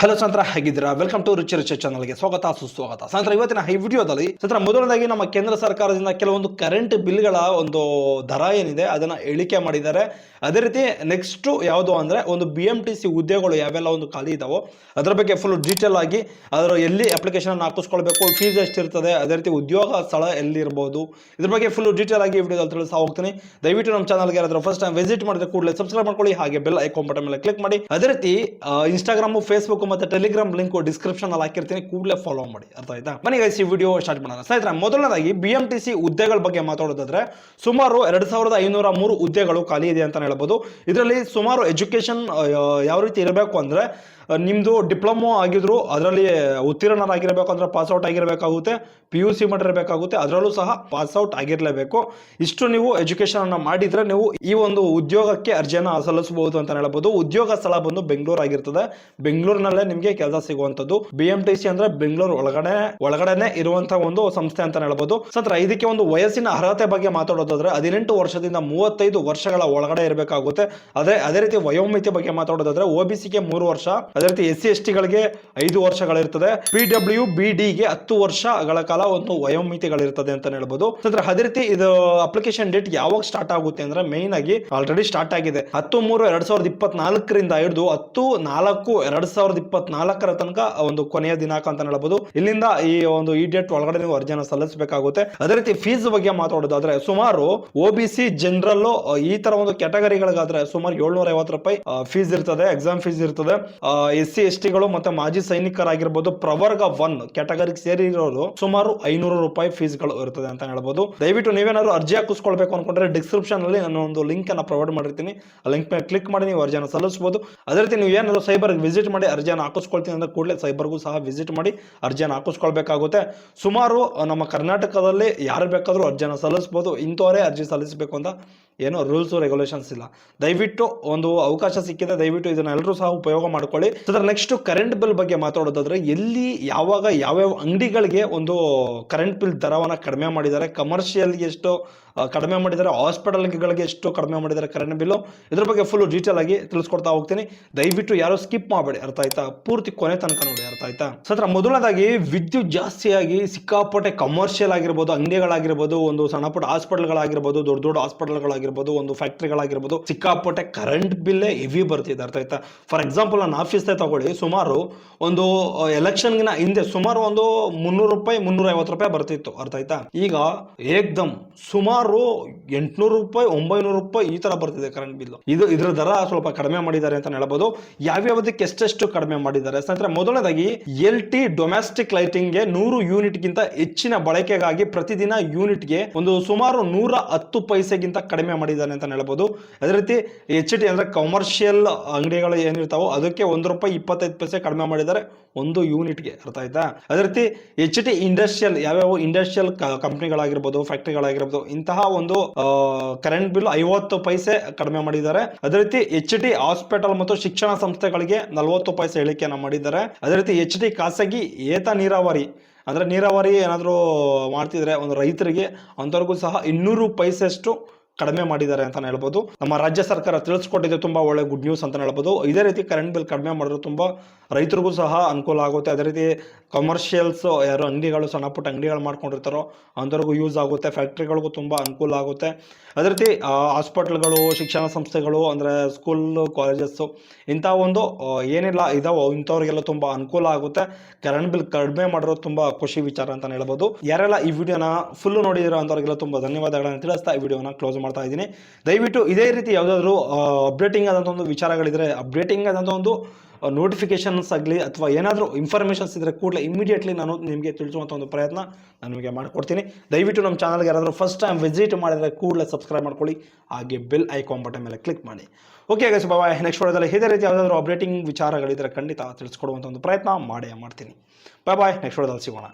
Hello ಸಂತ್ರ ಹೇಗಿದ್ದೀರಾ? Welcome to ರುಚಿ ರುಚಿ ಚಾನಲ್ಗೆ ಸ್ವಾಗತ, ಸುಸ್ವಾಗತ. ಸಂತ್ರ ಇವತ್ತಿನ ಈ ವಿಡಿಯೋದಲ್ಲಿ ಸಂತ್ರ ಮೊದಲನೇದಾಗಿ ನಮ್ಮ ಕೇಂದ್ರ ಸರ್ಕಾರದಿಂದ ಕೆಲವೊಂದು ಕರೆಂಟ್ ಬಿಲ್ಗಳ ಒಂದು ದರ ಏನಿದೆ, ಅದನ್ನ ಇಳಿಕೆ ಮಾಡಿದ್ದಾರೆ. ಅದೇ ರೀತಿ ನೆಕ್ಸ್ಟ್ ಯಾವುದು ಅಂದ್ರೆ ಒಂದು ಬಿ ಎಂ ಟಿ ಸಿ ಹುದ್ದೆಗಳು ಯಾವೆಲ್ಲ ಒಂದು ಖಾಲಿ ಇದಾವೋ, ಅದರ ಬಗ್ಗೆ ಫುಲ್ ಡೀಟೇಲ್ ಆಗಿ ಅದರ ಎಲ್ಲಿ ಅಪ್ಲಿಕೇಶನ್ ಹಾಕಿಸ್ಕೊಳ್ಬೇಕು ಫೀಸ್ ಎಷ್ಟಿರ್ತದೆ ಅದೇ ರೀತಿ ಉದ್ಯೋಗ ಸ್ಥಳ ಎಲ್ಲಿ ಇರಬಹುದು ಇದ್ರ ಬಗ್ಗೆ ಫುಲ್ ಡೀಟೇಲ್ ಆಗಿ ವಿಡಿಯೋದಲ್ಲಿ ತಿಳಿಸ್ತಾ ಹೋಗ್ತೀನಿ. ದಯವಿಟ್ಟು ನಮ್ಮ ಚಾನಲ್ಗೆ ಯಾರಾದ್ರೂ ಫಸ್ಟ್ ಟೈಮ್ ವಿಸಿಟ್ ಮಾಡಿದ್ರೆ ಕೂಡಲೇ ಸಬ್ಸ್ಕ್ರೈಬ್ ಮಾಡ್ಕೊಳ್ಳಿ, ಹಾಗೆ ಬೆಲ್ ಐಕಾನ್ ಬಟನ್ ಮೇಲೆ ಕ್ಲಿಕ್ ಮಾಡಿ. ಅದೇ ರೀತಿ ಇನ್ಸ್ಟಾಗ್ರಾಮ್ ಫೇಸ್ಬುಕ್ ಮತ್ತೆ ಟೆಲಿಗ್ರಾಮ್ ಲಿಂಕ್ ಡಿಸ್ಕ್ರಿಪ್ಷನ್ ಅಲ್ಲಿ ಹಾಕಿರ್ತೀನಿ, ಕೂಡಲೇ ಫಾಲೋ ಮಾಡಿ. ಅರ್ಥ ಆಯ್ತಾ? ಮನೆಗೆ ಈ ವಿಡಿಯೋ ಸ್ಟಾರ್ಟ್ ಮಾಡೋಣ. ಸ್ನೇಹಿತರೆ, ಮೊದಲನೇದಾಗಿ ಬಿ ಎಂ ಟಿ ಸಿ ಹುದ್ದೆಗಳ ಬಗ್ಗೆ ಮಾತಾಡೋದಾದ್ರೆ, ಸುಮಾರು ಎರಡ್ ಸಾವಿರದ ಐನೂರ ಮೂರು ಹುದ್ದೆಗಳು ಖಾಲಿ ಇದೆ ಅಂತ ಹೇಳ್ಬೋದು. ಇದರಲ್ಲಿ ಸುಮಾರು ಎಜುಕೇಶನ್ ಯಾವ ರೀತಿ ಇರಬೇಕು ಅಂದ್ರೆ ನಿಮ್ಮದು ಡಿಪ್ಲೊಮೊ ಆಗಿದ್ರು ಅದರಲ್ಲಿ ಉತ್ತೀರ್ಣರಾಗಿರಬೇಕು ಅಂದ್ರೆ ಪಾಸ್ಔಟ್ ಆಗಿರಬೇಕಾಗುತ್ತೆ ಪಿ ಯು ಸಿ ಮಾಡಿರಬೇಕಾಗುತ್ತೆ, ಅದರಲ್ಲೂ ಸಹ ಪಾಸ್ಔಟ್ ಆಗಿರಲೇಬೇಕು. ಇಷ್ಟು ನೀವು ಎಜುಕೇಶನ್ ಅನ್ನ ಮಾಡಿದ್ರೆ ನೀವು ಈ ಒಂದು ಉದ್ಯೋಗಕ್ಕೆ ಅರ್ಜಿಯನ್ನು ಸಲ್ಲಿಸಬಹುದು ಅಂತ ಹೇಳ್ಬೋದು. ಉದ್ಯೋಗ ಸ್ಥಳ ಬಂದು ಬೆಂಗಳೂರು ಆಗಿರ್ತದೆ. ಬೆಂಗಳೂರಿನಲ್ಲೇ ನಿಮಗೆ ಕೆಲಸ ಸಿಗುವಂತದ್ದು ಬಿ ಎಂ ಟಿ ಸಿ ಅಂದ್ರೆ ಬೆಂಗಳೂರು ಒಳಗಡೆ, ಒಳಗಡೆನೆ ಇರುವಂತಹ ಒಂದು ಸಂಸ್ಥೆ ಅಂತ ಹೇಳ್ಬೋದು. ಸತ್ರ ಇದಕ್ಕೆ ಒಂದು ವಯಸ್ಸಿನ ಅರ್ಹತೆ ಬಗ್ಗೆ ಮಾತಾಡೋದಾದ್ರೆ ಹದಿನೆಂಟು ವರ್ಷದಿಂದ ಮೂವತ್ತೈದು ವರ್ಷಗಳ ಒಳಗಡೆ ಇರಬೇಕಾಗುತ್ತೆ. ಅದೇ ಅದೇ ರೀತಿ ವಯೋಮಿತಿ ಬಗ್ಗೆ ಮಾತಾಡೋದಾದ್ರೆ ಒ ಬಿ ಸಿಗೆ ಮೂರು ವರ್ಷ, ಅದೇ ರೀತಿ ಎಸ್ ಸಿ ಎಸ್ ಟಿಗಳಿಗೆ ಐದು ವರ್ಷಗಳಿರ್ತದೆ. ಪಿ ಡಬ್ಲ್ಯೂ ಬಿ ಡಿಗೆ ಹತ್ತು ವರ್ಷಗಳ ಕಾಲ ಒಂದು ವಯೋಮಿತಿಗಳಿರ್ತದೆ ಅಂತ ಹೇಳ್ಬೋದು. ಸತ್ರ ಅದೇ ರೀತಿ ಇದು ಅಪ್ಲಿಕೇಶನ್ ಡೇಟ್ ಯಾವಾಗ ಸ್ಟಾರ್ಟ್ ಆಗುತ್ತೆ ಅಂದ್ರೆ ಮೇನ್ ಆಗಿ ಆಲ್ರೆಡಿ ಸ್ಟಾರ್ಟ್ ಆಗಿದೆ. ಹತ್ತು ಮೂರು ಎರಡ್ ಸಾವಿರದ ಇಪ್ಪತ್ನಾಲ್ಕರಿಂದ ಹಿಡಿದು ಹತ್ತು ನಾಲ್ಕು ಎರಡ್ ಸಾವಿರದ ಇಪ್ಪತ್ನಾಲ್ಕರ ತನಕ ಒಂದು ಕೊನೆಯ ದಿನಾಂಕ ಅಂತ ಹೇಳಬಹುದು. ಇಲ್ಲಿಂದ ಈ ಒಂದು ಈ ಡೇಟ್ ಒಳಗಡೆ ನೀವು ಅರ್ಜಿಯನ್ನು ಸಲ್ಲಿಸಬೇಕಾಗುತ್ತೆ. ಅದೇ ರೀತಿ ಫೀಸ್ ಬಗ್ಗೆ ಮಾತಾಡೋದಾದ್ರೆ ಸುಮಾರು ಒ ಬಿ ಜನರಲ್ ಈ ತರ ಒಂದು ಕ್ಯಾಟಗರಿಗಳಿಗಾದ್ರೆ ಸುಮಾರು ಏಳ್ನೂರ ಐವತ್ತು ರೂಪಾಯಿ ಫೀಸ್ ಇರ್ತದೆ ಎಕ್ಸಾಮ್ ಫೀಸ್ ಇರ್ತದೆ. ಎಸ್ ಸಿ ಎಸ್ ಟಿಗಳು ಮತ್ತೆ ಮಾಜಿ ಸೈನಿಕರಾಗಿರ್ಬೋದು ಪ್ರವರ್ಗ ಒನ್ ಕ್ಯಾಟಗರಿಗೆ ಸೇರಿರೋರು ಸುಮಾರು ಐನೂರು ರೂಪಾಯಿ ಫೀಸ್ಗಳು ಇರ್ತದೆ ಅಂತ ಹೇಳ್ಬೋದು ದಯವಿಟ್ಟು ನೀವೇನಾದ್ರು ಅರ್ಜಿ ಹಾಕಿಸ್ಕೊಳ್ಬೇಕು ಅನ್ಕೊಂಡ್ರೆ ಡಿಸ್ಕ್ರಿಪ್ಷನ್ ಅಲ್ಲಿ ನಾನು ಒಂದು ಲಿಂಕ್ ಅನ್ನ ಪ್ರೊವೈಡ್ ಮಾಡಿರ್ತೀನಿ. ಆ ಲಿಂಕ್ ಮೇಲೆ ಕ್ಲಿಕ್ ಮಾಡಿ ನೀವು ಅರ್ಜಿಯನ್ನು ಸಲ್ಲಿಸಬಹುದು. ಅದೇ ರೀತಿ ನೀವು ಏನಾದ್ರು ಸೈಬರ್ ವಿಸಿಟ್ ಮಾಡಿ ಅರ್ಜಿಯನ್ನು ಹಾಕಿಸ್ಕೊಳ್ತೀನಿ ಅಂದರೆ ಕೂಡಲೇ ಸೈಬರ್ಗೂ ಸಹ ವಿಸಿಟ್ ಮಾಡಿ ಅರ್ಜಿಯನ್ನು ಹಾಕಿಸ್ಕೊಳ್ಬೇಕಾಗುತ್ತೆ. ಸುಮಾರು ನಮ್ಮ ಕರ್ನಾಟಕದಲ್ಲಿ ಯಾರು ಬೇಕಾದರೂ ಅರ್ಜಿಯನ್ನು ಸಲ್ಲಿಸ್ಬೋದು. ಇಂಥವರೇ ಅರ್ಜಿ ಸಲ್ಲಿಸಬೇಕು ಅಂತ ಏನು ರೂಲ್ಸು ರೆಗ್ಯುಲೇಷನ್ಸ್ ಇಲ್ಲ. ದಯವಿಟ್ಟು ಒಂದು ಅವಕಾಶ ಸಿಕ್ಕಿದೆ ದಯವಿಟ್ಟು ಇದನ್ನು ಎಲ್ಲರೂ ಸಹ ಉಪಯೋಗ ಮಾಡ್ಕೊಳ್ಳಿ. ಅದರ ನೆಕ್ಸ್ಟ್ ಕರೆಂಟ್ ಬಿಲ್ ಬಗ್ಗೆ ಮಾತಾಡೋದಾದ್ರೆ, ಎಲ್ಲಿ, ಯಾವಾಗ, ಯಾವ್ಯಾವ ಅಂಗಡಿಗಳಿಗೆ ಒಂದು ಕರೆಂಟ್ ಬಿಲ್ ದರವನ್ನು ಕಡಿಮೆ ಮಾಡಿದ್ದಾರೆ ಕಮರ್ಷಿಯಲ್ಗೆ ಎಷ್ಟು ಕಡಿಮೆ ಮಾಡಿದ್ದಾರೆ ಹಾಸ್ಪಿಟಲ್ಗಳಿಗೆ ಎಷ್ಟು ಕಡಿಮೆ ಮಾಡಿದ್ದಾರೆ ಕರೆಂಟ್ ಬಿಲ್ಲು. ಇದ್ರ ಬಗ್ಗೆ ಫುಲ್ ಡೀಟೇಲ್ ಆಗಿ ತಿಳಿಸ್ಕೊಡ್ತಾ ಹೋಗ್ತೀನಿ. ದಯವಿಟ್ಟು ಯಾರು ಸ್ಕಿಪ್ ಮಾಡಬೇಡಿ. ಅರ್ಥ ಆಯ್ತಾ? ಪೂರ್ತಿ ಕೊನೆ ತನಕ ನೋಡಿ, ಅರ್ಥ ಆಯ್ತಾ? ಸತ್ರ ಮೊದಲನೇದಾಗಿ ವಿದ್ಯುತ್ ಜಾಸ್ತಿಯಾಗಿ ಸಿಕ್ಕಾಪಟ್ಟೆ ಕಮರ್ಷಿಯಲ್ ಆಗಿರ್ಬೋದು, ಅಂಗಡಿಗಳಾಗಿರ್ಬೋದು, ಒಂದು ಸಣ್ಣ ಪುಟ್ಟ ಹಾಸ್ಪಿಟಲ್ಗಳಾಗಿರ್ಬೋದು ದೊಡ್ಡ ದೊಡ್ಡ ಹಾಸ್ಪಿಟಲ್ಗಳಾಗಿರ್ಬೋದು ಒಂದು ಫ್ಯಾಕ್ಟ್ರಿಗಳಾಗಿರ್ಬೋದು ಸಿಕ್ಕಾಪಟ್ಟೆ ಕರೆಂಟ್ ಬಿಲ್ಲೇ ಹೆವಿ ಬರ್ತಿದೆ. ಅರ್ಥ ಆಯ್ತಾ? ಫಾರ್ ಎಕ್ಸಾಂಪಲ್ ನಾನು ಆಫೀಸ್ದೇ ತಗೊಳ್ಳಿ. ಸುಮಾರು ಒಂದು ಎಲೆಕ್ಷನ್ಗಿನ ಹಿಂದೆ ಸುಮಾರು ಒಂದು ಮುನ್ನೂರು ರೂಪಾಯಿ ಮುನ್ನೂರ ಐವತ್ತು ರೂಪಾಯಿ ಬರ್ತಿತ್ತು. ಅರ್ಥ ಆಯ್ತಾ? ಈಗ ಏಕ್ದಮ್ ಸುಮಾರು ಎಂಟ್ನೂರು ರೂಪಾಯಿ, ಒಂಬೈನೂರು ರೂಪಾಯಿ ಈ ತರ ಬರ್ತಿದೆ ಕರೆಂಟ್ ಬಿಲ್ ಇದು ಇದ್ರ ದರ ಸ್ವಲ್ಪ ಕಡಿಮೆ ಮಾಡಿದ್ದಾರೆ ಅಂತ ಹೇಳ್ಬೋದು. ಯಾವ್ಯಾವದಕ್ಕೆ ಎಷ್ಟೆಷ್ಟು ಕಡಿಮೆ ಮಾಡಿದ್ದಾರೆ? ಸ್ನೇಹಿತರೆ, ಮೊದಲನೇದಾಗಿ ಎಲ್ ಟಿ ಡೊಮೆಸ್ಟಿಕ್ ಲೈಟಿಂಗ್ಗೆ ನೂರು ಯೂನಿಟ್ ಗಿಂತ ಹೆಚ್ಚಿನ ಬಳಕೆಗಾಗಿ ಪ್ರತಿದಿನ ಯೂನಿಟ್ಗೆ ಒಂದು ಸುಮಾರು ನೂರ ಹತ್ತು ಪೈಸೆಗಿಂತ ಕಡಿಮೆ ಮಾಡಿದ್ದಾರೆ ಅಂತ ಹೇಳ್ಬೋದು. ಅದೇ ರೀತಿ ಎಚ್ ಟಿ ಅಂದ್ರೆ ಕಮರ್ಷಿಯಲ್ ಅಂಗಡಿಗಳು ಏನಿರ್ತಾವೋ ಅದಕ್ಕೆ ಒಂದು ರೂಪಾಯಿ ಇಪ್ಪತ್ತೈದು ಪೈಸೆ ಕಡಿಮೆ ಮಾಡಿದ್ದಾರೆ ಒಂದು ಯೂನಿಟ್ಗೆ ಅರ್ಥ ಆಯ್ತಾ? ಅದೇ ರೀತಿ ಎಚ್ ಟಿ ಇಂಡಸ್ಟ್ರಿಯಲ್ ಯಾವ್ಯಾವ ಇಂಡಸ್ಟ್ರಿಯಲ್ ಕಂಪ್ನಿಗಳಾಗಿರ್ಬೋದು ಫ್ಯಾಕ್ಟ್ರಿಗಳಾಗಿರ್ಬೋದು ಇಂತಹ ಒಂದು ಕರೆಂಟ್ ಬಿಲ್ ಐವತ್ತು ಪೈಸೆ ಕಡಿಮೆ ಮಾಡಿದ್ದಾರೆ. ಅದೇ ರೀತಿ ಎಚ್ ಟಿ ಹಾಸ್ಪಿಟಲ್ ಮತ್ತು ಶಿಕ್ಷಣ ಸಂಸ್ಥೆಗಳಿಗೆ ನಲವತ್ತು ಪೈಸೆ ಇಳಿಕೆಯನ್ನು ಮಾಡಿದ್ದಾರೆ. ಅದೇ ರೀತಿ ಎಚ್ ಟಿ ಖಾಸಗಿ ಏತ ನೀರಾವರಿ, ಅಂದ್ರೆ ನೀರಾವರಿ ಏನಾದರೂ ಮಾಡ್ತಿದ್ರೆ ಒಂದು ರೈತರಿಗೆ ಅಂಥವ್ರಿಗೂ ಸಹ ಇನ್ನೂರು ಪೈಸೆಷ್ಟು ಕಡಿಮೆ ಮಾಡಿದ್ದಾರೆ ಅಂತ ಹೇಳ್ಬೋದು. ನಮ್ಮ ರಾಜ್ಯ ಸರ್ಕಾರ ತಿಳಿಸ್ಕೊಟ್ಟಿದೆ, ತುಂಬಾ ಒಳ್ಳೆ ಗುಡ್ ನ್ಯೂಸ್ ಅಂತ ಹೇಳ್ಬೋದು. ಇದೇ ರೀತಿ ಕರೆಂಟ್ ಬಿಲ್ ಕಡಿಮೆ ಮಾಡಿದ್ರು ತುಂಬಾ ರೈತರಿಗೂ ಸಹ ಅನುಕೂಲ ಆಗುತ್ತೆ. ಅದೇ ರೀತಿ ಕಮರ್ಷಿಯಲ್ಸ್ ಯಾರು ಅಂಗಡಿಗಳು, ಸಣ್ಣ ಪುಟ್ಟ ಅಂಗಡಿಗಳು ಮಾಡ್ಕೊಂಡಿರ್ತಾರೋ ಅಂಥವ್ರಿಗೂ ಯೂಸ್ ಆಗುತ್ತೆ. ಫ್ಯಾಕ್ಟ್ರಿಗಳಿಗೂ ತುಂಬ ಅನುಕೂಲ ಆಗುತ್ತೆ. ಅದೇ ರೀತಿ ಹಾಸ್ಪಿಟ್ಲ್ಗಳು ಶಿಕ್ಷಣ ಸಂಸ್ಥೆಗಳು, ಅಂದರೆ ಸ್ಕೂಲ್ ಕಾಲೇಜಸ್ಸು ಇಂಥ ಒಂದು ಏನಿಲ್ಲ, ಇದಾವೋ. ಇಂಥವ್ರಿಗೆಲ್ಲ ತುಂಬ ಅನುಕೂಲ ಆಗುತ್ತೆ. ಕರೆಂಟ್ ಬಿಲ್ ಕಡಿಮೆ ಮಾಡಿರೋದು ತುಂಬ ಖುಷಿ ವಿಚಾರ ಅಂತಲೇ ಹೇಳ್ಬೋದು. ಯಾರೆಲ್ಲ ಈ ವಿಡಿಯೋನ ಫುಲ್ ನೋಡಿದಿರೋ ಅಂಥವ್ರಿಗೆಲ್ಲ ತುಂಬ ಧನ್ಯವಾದಗಳನ್ನು ತಿಳಿಸ್ತಾ ಈ ವಿಡಿಯೋನ ಕ್ಲೋಸ್ ಮಾಡ್ತಾ ಇದ್ದೀನಿ. ದಯವಿಟ್ಟು ಇದೇ ರೀತಿ ಯಾವುದಾದ್ರೂ ಅಪ್ಡೇಟಿಂಗ್ ಆದಂಥ ಒಂದು ವಿಚಾರಗಳಿದ್ರೆ ಅಪ್ಡೇಟಿಂಗ್ ಆದಂಥ ಒಂದು ನೋಟಿಫಿಕೇಶನ್ಸ್ ಆಗಲಿ ಅಥವಾ ಏನಾದರೂ ಇನ್ಫಾರ್ಮೇಷನ್ಸ್ ಇದ್ದರೆ ಕೂಡಲೇ ಇಮಿಡಿಯೇಟ್ಲಿ ನಾನು ನಿಮಗೆ ತಿಳಿಸುವಂಥ ಒಂದು ಪ್ರಯತ್ನ ನಾನು ನಿಮಗೆ ಮಾಡಿಕೊಡ್ತೀನಿ. ದಯವಿಟ್ಟು ನಮ್ಮ ಚಾನಲ್ಗೆ ಯಾರಾದರೂ ಫಸ್ಟ್ ಟೈಮ್ ವಿಸಿಟ್ ಮಾಡಿದರೆ ಕೂಡಲೇ ಸಬ್ಸ್ಕ್ರೈಬ್ ಮಾಡ್ಕೊಳ್ಳಿ. ಹಾಗೆ ಬೆಲ್ ಐಕಾನ್ ಬಟನ್ ಮೇಲೆ ಕ್ಲಿಕ್ ಮಾಡಿ. ಓಕೆ ಗೈಸ್ ಬಾಯ್ ನೆಕ್ಸ್ಟ್ ವಿಡಿಯೋದಲ್ಲಿ ಇದೇ ರೀತಿ ಯಾವುದಾದ್ರೂ ಅಪ್ಡೇಟಿಂಗ್ ವಿಚಾರಗಳಿದ್ದರೆ ಖಂಡಿತ ತಿಳಿಸ್ಕೊಡುವಂಥ ಒಂದು ಪ್ರಯತ್ನ ಮಾಡೇ ಮಾಡ್ತೀನಿ. ಬಾಯ್ ಬಾಯ್ ನೆಕ್ಸ್ಟ್ ವಿಡಿಯೋದಲ್ಲಿ ಸಿಗೋಣ.